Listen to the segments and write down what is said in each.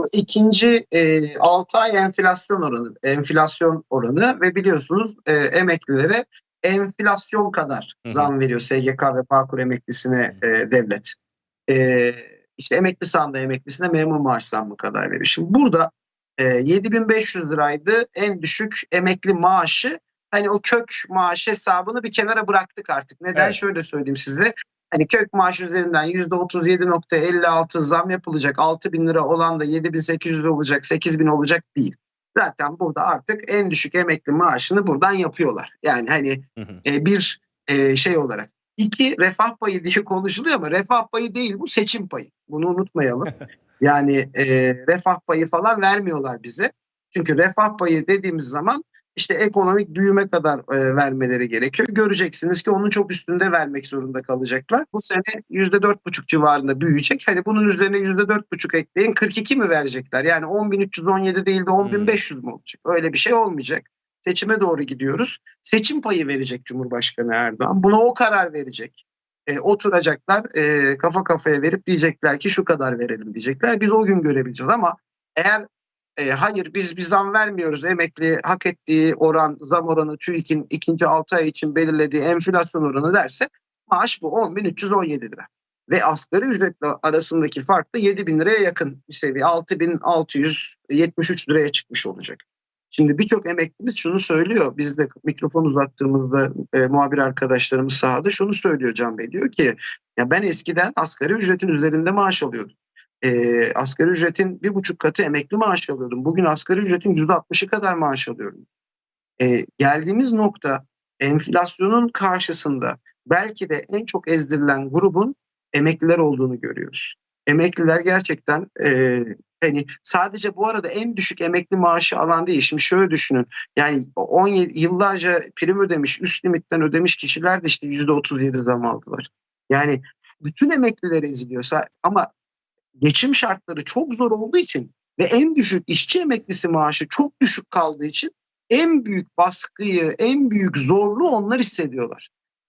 Bu ikinci e, 6 ay enflasyon oranı, enflasyon oranı ve biliyorsunuz e, emeklilere enflasyon kadar Hı hı. zam veriyor SGK ve Bağkur emeklisine e, devlet. E, işte emekli sandığı emeklisine memur maaş zammı kadar veriyor. Şimdi burada e, 7500 liraydı en düşük emekli maaşı. Hani o kök maaş hesabını bir kenara bıraktık artık. Neden? Evet. Şöyle söyleyeyim size. Hani kök maaş üzerinden %37.56 zam yapılacak. 6 bin lira olan da 7800 olacak, 8000 olacak değil. Zaten burada artık en düşük emekli maaşını buradan yapıyorlar. Yani hani Hı hı. e, bir e, şey olarak. İki refah payı diye konuşuluyor ama refah payı değil bu seçim payı. Bunu unutmayalım. Yani e, refah payı falan vermiyorlar bize. Çünkü refah payı dediğimiz zaman işte ekonomik büyüme kadar e, vermeleri gerekiyor. Göreceksiniz ki onun çok üstünde vermek zorunda kalacaklar. Bu sene yüzde dört buçuk civarında büyüyecek. Hani bunun üzerine yüzde dört buçuk ekleyin 42 mi verecekler? Yani 10.317 değil de 10.500 mi olacak? Öyle bir şey olmayacak. Seçime doğru gidiyoruz. Seçim payı verecek Cumhurbaşkanı Erdoğan. Buna o karar verecek. E, oturacaklar e, kafa kafaya verip diyecekler ki şu kadar verelim diyecekler. Biz o gün görebileceğiz ama eğer e, hayır biz bir zam vermiyoruz emekli hak ettiği oran zam oranı TÜİK'in ikinci 6 ay için belirlediği enflasyon oranı derse maaş bu 10.317 lira. Ve asgari ücretle arasındaki fark da 7 bin liraya yakın bir seviye. 6.673 liraya çıkmış olacak. Şimdi birçok emeklimiz şunu söylüyor. Biz de mikrofon uzattığımızda e, muhabir arkadaşlarımız sahada şunu söylüyor Can Bey. Diyor ki ya ben eskiden asgari ücretin üzerinde maaş alıyordum. E, asgari ücretin bir buçuk katı emekli maaş alıyordum. Bugün asgari ücretin yüzde altmışı kadar maaş alıyorum. E, geldiğimiz nokta enflasyonun karşısında belki de en çok ezdirilen grubun emekliler olduğunu görüyoruz. Emekliler gerçekten e, hani sadece bu arada en düşük emekli maaşı alan değil. Şimdi şöyle düşünün. Yani 17 yıllarca prim ödemiş, üst limitten ödemiş kişiler de işte %37 zam aldılar. Yani bütün emekliler eziliyorsa ama geçim şartları çok zor olduğu için ve en düşük işçi emeklisi maaşı çok düşük kaldığı için en büyük baskıyı, en büyük zorluğu onlar hissediyorlar.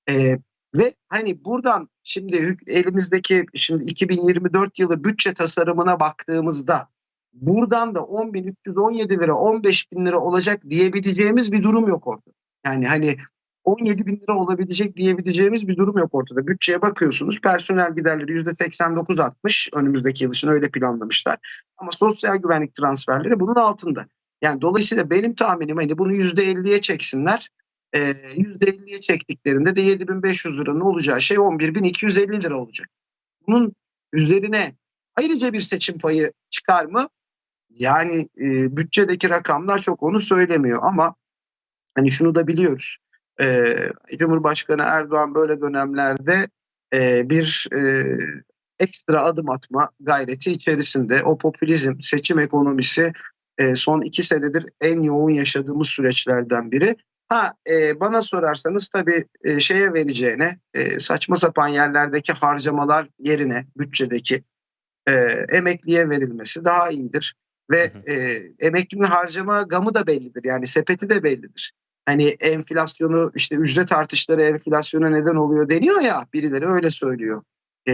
Ee, ve hani buradan şimdi elimizdeki şimdi 2024 yılı bütçe tasarımına baktığımızda buradan da 10.317 lira 15 bin lira olacak diyebileceğimiz bir durum yok orada. Yani hani 17 bin lira olabilecek diyebileceğimiz bir durum yok ortada. Bütçeye bakıyorsunuz personel giderleri %89 artmış önümüzdeki yıl için öyle planlamışlar. Ama sosyal güvenlik transferleri bunun altında. Yani dolayısıyla benim tahminim hani bunu %50'ye çeksinler. Ee, %50'ye çektiklerinde de 7500 liranın olacağı şey 11250 lira olacak. Bunun üzerine ayrıca bir seçim payı çıkar mı? Yani e, bütçedeki rakamlar çok onu söylemiyor ama hani şunu da biliyoruz. Ee, Cumhurbaşkanı Erdoğan böyle dönemlerde e, bir e, ekstra adım atma gayreti içerisinde o popülizm, seçim ekonomisi e, son iki senedir en yoğun yaşadığımız süreçlerden biri. Ha e, bana sorarsanız tabii e, şeye vereceğine e, saçma sapan yerlerdeki harcamalar yerine bütçedeki e, emekliye verilmesi daha iyidir. Ve Hı hı. e, emeklinin harcama gamı da bellidir yani sepeti de bellidir. Hani enflasyonu işte ücret artışları enflasyona neden oluyor deniyor ya birileri öyle söylüyor. E,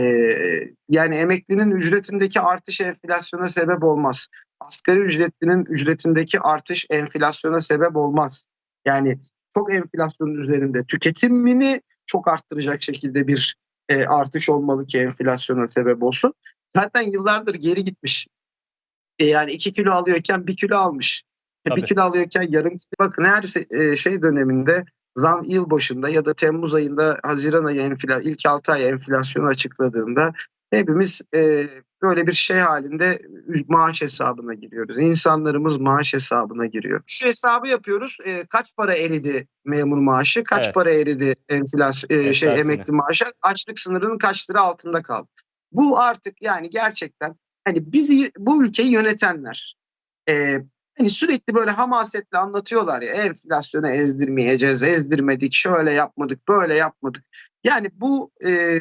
yani emeklinin ücretindeki artış enflasyona sebep olmaz. Asgari ücretlinin ücretindeki artış enflasyona sebep olmaz. Yani çok enflasyonun üzerinde tüketimini çok arttıracak şekilde bir e, artış olmalı ki enflasyona sebep olsun. Zaten yıllardır geri gitmiş. E, yani 2 kilo alıyorken 1 kilo almış. Tabii. 1 kilo alıyorken yarım kilo. Bakın her e, şey döneminde zam yıl başında ya da Temmuz ayında Haziran ayı enfla ilk 6 ay enflasyonu açıkladığında hepimiz e, böyle bir şey halinde maaş hesabına giriyoruz. İnsanlarımız maaş hesabına giriyor. Şu hesabı yapıyoruz. E, kaç para eridi memur maaşı? Kaç Evet. para eridi enflasyon e, şey emekli maaşı? Açlık sınırının kaç lira altında kaldı? Bu artık yani gerçekten hani bizi bu ülkeyi yönetenler e, hani sürekli böyle hamasetle anlatıyorlar ya enflasyonu ezdirmeyeceğiz, ezdirmedik, şöyle yapmadık, böyle yapmadık. Yani bu e,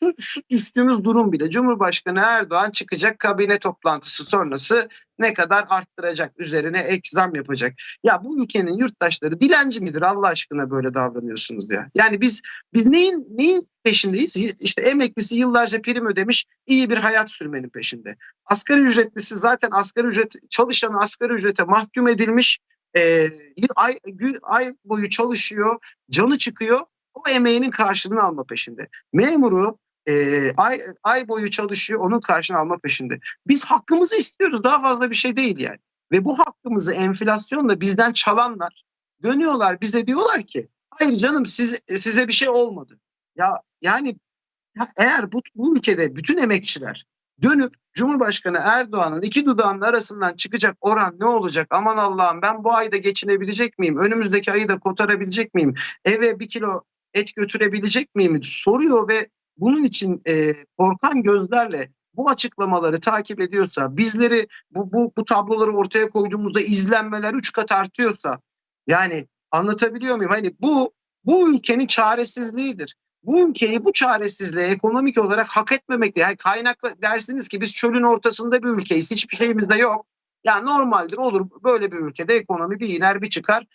şu, şu düştüğümüz durum bile Cumhurbaşkanı Erdoğan çıkacak kabine toplantısı sonrası ne kadar arttıracak üzerine ek zam yapacak. Ya bu ülkenin yurttaşları dilenci midir Allah aşkına böyle davranıyorsunuz ya. Yani biz biz neyin neyin peşindeyiz? İşte emeklisi yıllarca prim ödemiş iyi bir hayat sürmenin peşinde. Asgari ücretlisi zaten asgari ücret çalışanı asgari ücrete mahkum edilmiş. Ee, ay, gün, ay boyu çalışıyor, canı çıkıyor. O emeğinin karşılığını alma peşinde. Memuru e, ay, ay boyu çalışıyor, onun karşılığını alma peşinde. Biz hakkımızı istiyoruz, daha fazla bir şey değil yani. Ve bu hakkımızı enflasyonla bizden çalanlar dönüyorlar bize diyorlar ki hayır canım siz, size bir şey olmadı. Ya yani ya eğer bu, bu ülkede bütün emekçiler dönüp Cumhurbaşkanı Erdoğan'ın iki dudağının arasından çıkacak oran ne olacak? Aman Allah'ım ben bu ayda geçinebilecek miyim? Önümüzdeki ayı da kotarabilecek miyim? Eve bir kilo et götürebilecek miyim? Soruyor ve bunun için e, korkan gözlerle bu açıklamaları takip ediyorsa, bizleri bu, bu, bu tabloları ortaya koyduğumuzda izlenmeler üç kat artıyorsa, yani anlatabiliyor muyum? Hani bu bu ülkenin çaresizliğidir. Bu ülkeyi bu çaresizliğe ekonomik olarak hak etmemekte. Yani kaynaklı dersiniz ki biz çölün ortasında bir ülkeyiz. Hiçbir şeyimiz de yok. Ya normaldir olur böyle bir ülkede ekonomi bir iner bir çıkar.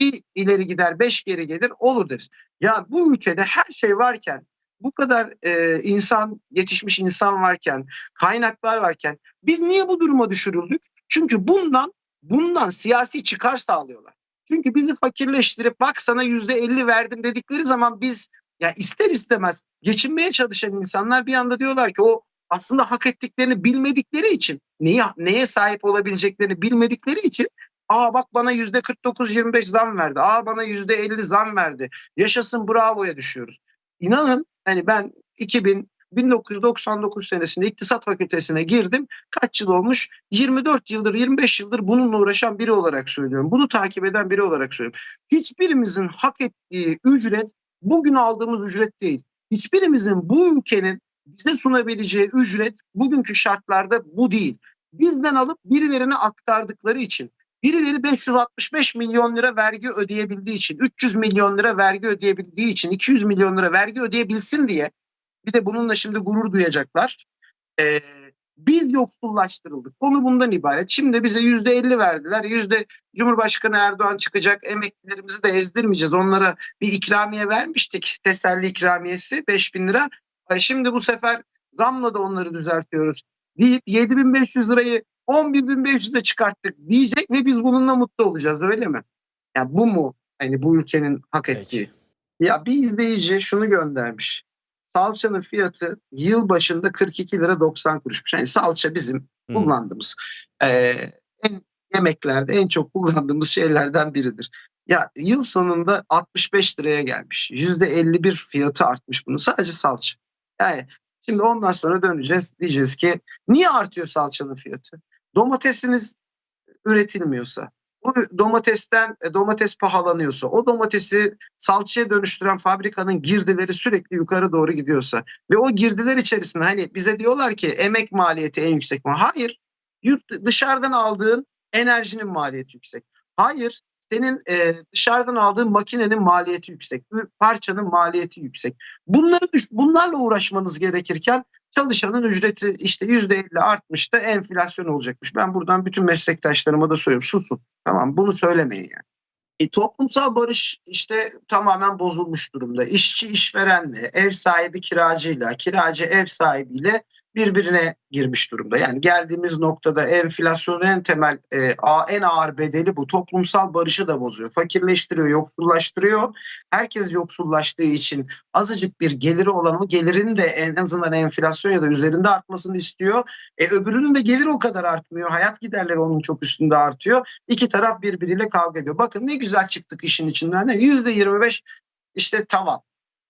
Bir ileri gider beş geri gelir olur deriz. Ya bu ülkede her şey varken bu kadar e, insan yetişmiş insan varken kaynaklar varken biz niye bu duruma düşürüldük? Çünkü bundan bundan siyasi çıkar sağlıyorlar. Çünkü bizi fakirleştirip bak sana yüzde elli verdim dedikleri zaman biz ya ister istemez geçinmeye çalışan insanlar bir anda diyorlar ki o aslında hak ettiklerini bilmedikleri için neyi, neye sahip olabileceklerini bilmedikleri için aa bak bana yüzde 49-25 zam verdi. Aa bana yüzde 50 zam verdi. Yaşasın bravoya düşüyoruz. İnanın hani ben 2000 1999 senesinde iktisat fakültesine girdim. Kaç yıl olmuş? 24 yıldır, 25 yıldır bununla uğraşan biri olarak söylüyorum. Bunu takip eden biri olarak söylüyorum. Hiçbirimizin hak ettiği ücret bugün aldığımız ücret değil. Hiçbirimizin bu ülkenin bize sunabileceği ücret bugünkü şartlarda bu değil. Bizden alıp birilerine aktardıkları için Birileri 565 milyon lira vergi ödeyebildiği için, 300 milyon lira vergi ödeyebildiği için, 200 milyon lira vergi ödeyebilsin diye bir de bununla şimdi gurur duyacaklar. Ee, biz yoksullaştırıldık. Konu bundan ibaret. Şimdi bize yüzde elli verdiler. Yüzde Cumhurbaşkanı Erdoğan çıkacak. Emeklilerimizi de ezdirmeyeceğiz. Onlara bir ikramiye vermiştik. Teselli ikramiyesi 5 bin lira. Şimdi bu sefer zamla da onları düzeltiyoruz. Deyip 7500 lirayı 11.500'e çıkarttık diyecek ve biz bununla mutlu olacağız öyle mi? Ya bu mu hani bu ülkenin hak ettiği? Peki. Ya bir izleyici şunu göndermiş. Salçanın fiyatı yıl başında 42 lira 90 kuruşmuş. Yani salça bizim Hı. kullandığımız e, en yemeklerde en çok kullandığımız şeylerden biridir. Ya yıl sonunda 65 liraya gelmiş. %51 fiyatı artmış bunun sadece salça. Yani şimdi ondan sonra döneceğiz diyeceğiz ki niye artıyor salçanın fiyatı? Domatesiniz üretilmiyorsa, bu domatesten e, domates pahalanıyorsa, o domatesi salçaya dönüştüren fabrikanın girdileri sürekli yukarı doğru gidiyorsa ve o girdiler içerisinde hani bize diyorlar ki emek maliyeti en yüksek mi? Hayır. Yurt dışarıdan aldığın enerjinin maliyeti yüksek. Hayır. Senin e, dışarıdan aldığın makinenin maliyeti yüksek, ür- parçanın maliyeti yüksek. Bunları düş- bunlarla uğraşmanız gerekirken çalışanın ücreti işte yüzde elli artmış da enflasyon olacakmış. Ben buradan bütün meslektaşlarıma da söylüyorum susun. Tamam bunu söylemeyin yani. E, toplumsal barış işte tamamen bozulmuş durumda. İşçi işverenle, ev sahibi kiracıyla, kiracı ev sahibiyle birbirine girmiş durumda. Yani geldiğimiz noktada enflasyonun en temel, e, en ağır bedeli bu. Toplumsal barışı da bozuyor. Fakirleştiriyor, yoksullaştırıyor. Herkes yoksullaştığı için azıcık bir geliri olan o gelirin de en azından enflasyon ya da üzerinde artmasını istiyor. E, öbürünün de geliri o kadar artmıyor. Hayat giderleri onun çok üstünde artıyor. İki taraf birbiriyle kavga ediyor. Bakın ne güzel çıktık işin içinden. Ne? %25 işte tavan.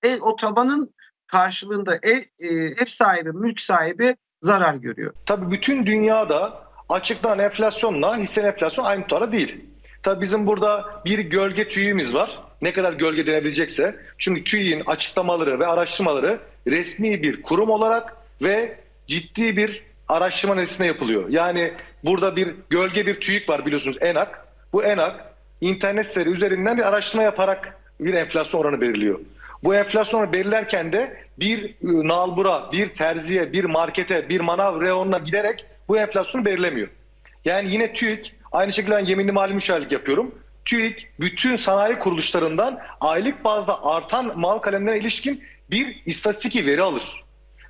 E, o tavanın karşılığında ev, e, ev sahibi, mülk sahibi zarar görüyor. Tabii bütün dünyada açıklanan enflasyonla hisselen enflasyon aynı tutarda değil. Tabii bizim burada bir gölge tüyümüz var. Ne kadar gölge denebilecekse. Çünkü TÜİ'nin açıklamaları ve araştırmaları resmi bir kurum olarak ve ciddi bir araştırma neticesinde yapılıyor. Yani burada bir gölge bir TÜİK var biliyorsunuz ENAK. Bu ENAK internet siteleri üzerinden bir araştırma yaparak bir enflasyon oranı belirliyor. Bu enflasyonu belirlerken de bir e, nalbura, bir terziye, bir markete, bir manav reyonuna giderek bu enflasyonu belirlemiyor. Yani yine TÜİK, aynı şekilde ben yeminli mali müşavirlik yapıyorum. TÜİK bütün sanayi kuruluşlarından aylık bazda artan mal kalemlerine ilişkin bir istatistiki veri alır.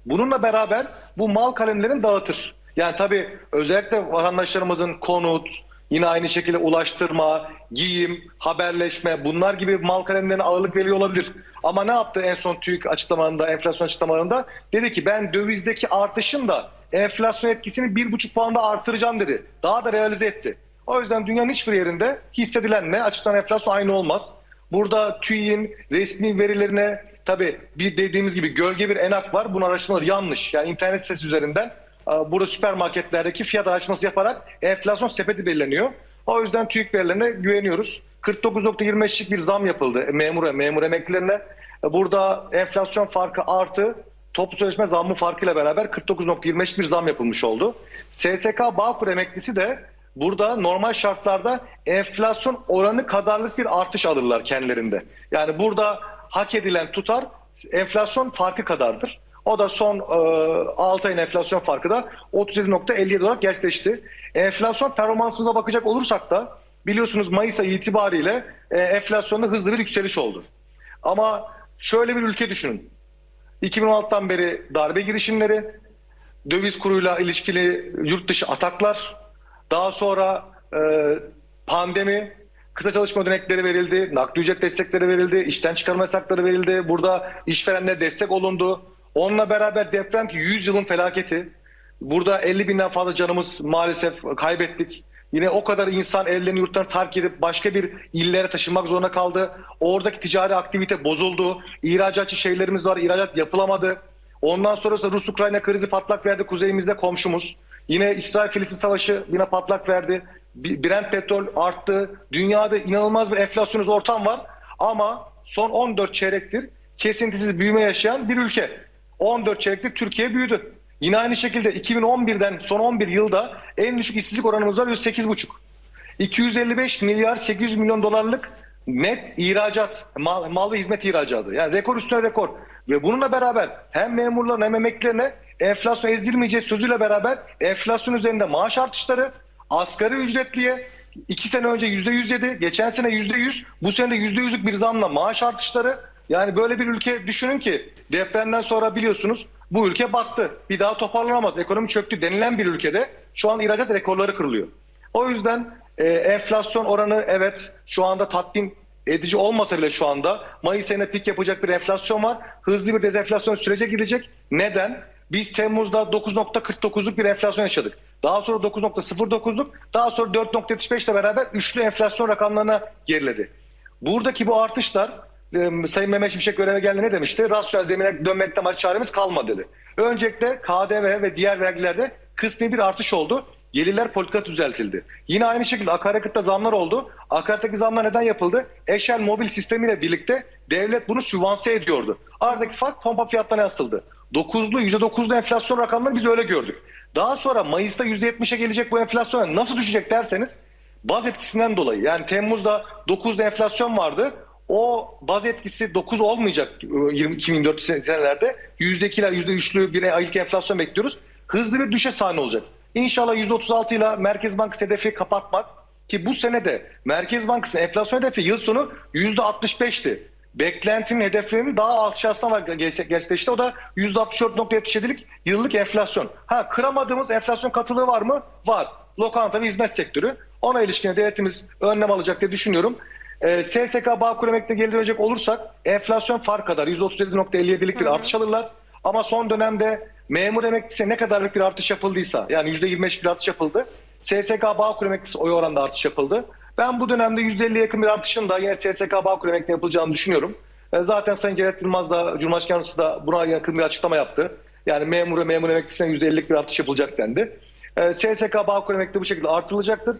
Bununla beraber bu mal kalemlerini dağıtır. Yani tabii özellikle vatandaşlarımızın konut, yine aynı şekilde ulaştırma, giyim, haberleşme bunlar gibi mal kalemlerine ağırlık veriyor olabilir. Ama ne yaptı en son TÜİK açıklamalarında, enflasyon açıklamalarında? Dedi ki ben dövizdeki artışın da enflasyon etkisini bir buçuk puanda artıracağım dedi. Daha da realize etti. O yüzden dünyanın hiçbir yerinde hissedilenle açıklanan enflasyon aynı olmaz. Burada TÜİ'nin resmi verilerine tabii bir dediğimiz gibi gölge bir enak var. Bunun araştırmaları yanlış. Yani internet sitesi üzerinden burada süpermarketlerdeki fiyat araştırması yaparak enflasyon sepeti belirleniyor. O yüzden TÜİK verilerine güveniyoruz. 49.25'lik bir zam yapıldı memur memur emeklilerine. Burada enflasyon farkı artı toplu sözleşme zammı farkıyla beraber 49.25 bir zam yapılmış oldu. SSK Bağkur emeklisi de burada normal şartlarda enflasyon oranı kadarlık bir artış alırlar kendilerinde. Yani burada hak edilen tutar enflasyon farkı kadardır. O da son e, 6 ayın enflasyon farkı da 37.57 olarak gerçekleşti. Enflasyon performansına bakacak olursak da biliyorsunuz Mayıs ayı itibariyle e, enflasyonda hızlı bir yükseliş oldu. Ama şöyle bir ülke düşünün. 2016'dan beri darbe girişimleri, döviz kuruyla ilişkili yurt dışı ataklar, daha sonra e, pandemi, kısa çalışma ödenekleri verildi, nakli ücret destekleri verildi, işten çıkarma yasakları verildi, burada işverenlere destek olundu. Onunla beraber deprem ki 100 yılın felaketi. Burada 50 binden fazla canımız maalesef kaybettik. Yine o kadar insan evlerini yurtlarını terk edip başka bir illere taşınmak zorunda kaldı. Oradaki ticari aktivite bozuldu. İhracatçı şeylerimiz var, ihracat yapılamadı. Ondan sonrası Rus-Ukrayna krizi patlak verdi kuzeyimizde komşumuz. Yine İsrail-Filistin savaşı yine patlak verdi. Brent petrol arttı. Dünyada inanılmaz bir enflasyonist ortam var. Ama son 14 çeyrektir kesintisiz büyüme yaşayan bir ülke. 14 çeyrektir Türkiye büyüdü. Yine aynı şekilde 2011'den son 11 yılda en düşük işsizlik oranımız var %8,5. 255 milyar 800 milyon dolarlık net ihracat, mal, mal ve hizmet ihracatı. Yani rekor üstüne rekor. Ve bununla beraber hem memurların hem emeklilerine enflasyon ezdirmeyeceğiz sözüyle beraber enflasyon üzerinde maaş artışları, asgari ücretliye 2 sene önce %107, geçen sene %100, bu sene de %100'lük bir zamla maaş artışları. Yani böyle bir ülke düşünün ki depremden sonra biliyorsunuz bu ülke battı. Bir daha toparlanamaz. Ekonomi çöktü denilen bir ülkede şu an ihracat rekorları kırılıyor. O yüzden e, enflasyon oranı evet şu anda tatmin edici olmasa bile şu anda Mayıs ayında pik yapacak bir enflasyon var. Hızlı bir dezenflasyon sürece girecek. Neden? Biz Temmuz'da 9.49'luk bir enflasyon yaşadık. Daha sonra 9.09'luk, daha sonra 4.75 ile beraber üçlü enflasyon rakamlarına geriledi. Buradaki bu artışlar e, Sayın Mehmet Şimşek göreve geldi ne demişti? Rasyonel zemine dönmekten başka çaremiz kalmadı dedi. Öncelikle KDV ve diğer vergilerde kısmi bir artış oldu. Gelirler politikası düzeltildi. Yine aynı şekilde akaryakıtta zamlar oldu. Akaryakıttaki zamlar neden yapıldı? Eşel mobil sistemiyle birlikte devlet bunu sübvanse ediyordu. Aradaki fark pompa fiyatlarına yansıldı. 9'lu %9'lu enflasyon rakamları biz öyle gördük. Daha sonra Mayıs'ta %70'e gelecek bu enflasyon nasıl düşecek derseniz baz etkisinden dolayı. Yani Temmuz'da 9'da enflasyon vardı. O baz etkisi 9 olmayacak e, 2024 senelerde. %2 ile %3'lü bir aylık enflasyon bekliyoruz. Hızlı bir düşe sahne olacak. İnşallah %36 ile Merkez Bankası hedefi kapatmak ki bu sene de Merkez Bankası enflasyon hedefi yıl sonu %65'ti. Beklentinin hedeflerinin daha aşağısına var gerçek- gerçekleşti. O da %64.77'lik yıllık enflasyon. Ha kıramadığımız enflasyon katılığı var mı? Var. Lokanta ve hizmet sektörü. Ona ilişkin devletimiz önlem alacak diye düşünüyorum. Ee, SSK Bağkur emekliğine geri dönecek olursak enflasyon fark kadar %37.57'lik bir artış alırlar. Ama son dönemde memur emeklisi ne kadarlık bir artış yapıldıysa yani %25 bir artış yapıldı. SSK Bağkur emeklisi oy oranda artış yapıldı. Ben bu dönemde %50'ye yakın bir artışın da yine SSK Bağkur emekliğine yapılacağını düşünüyorum. Ee, Zaten Sayın Cevdet Yılmaz da Cumhurbaşkanı da buna yakın bir açıklama yaptı. Yani memur ve memur emeklisine %50'lik bir artış yapılacak dendi. Ee, SSK Bağkur emekli bu şekilde artırılacaktır.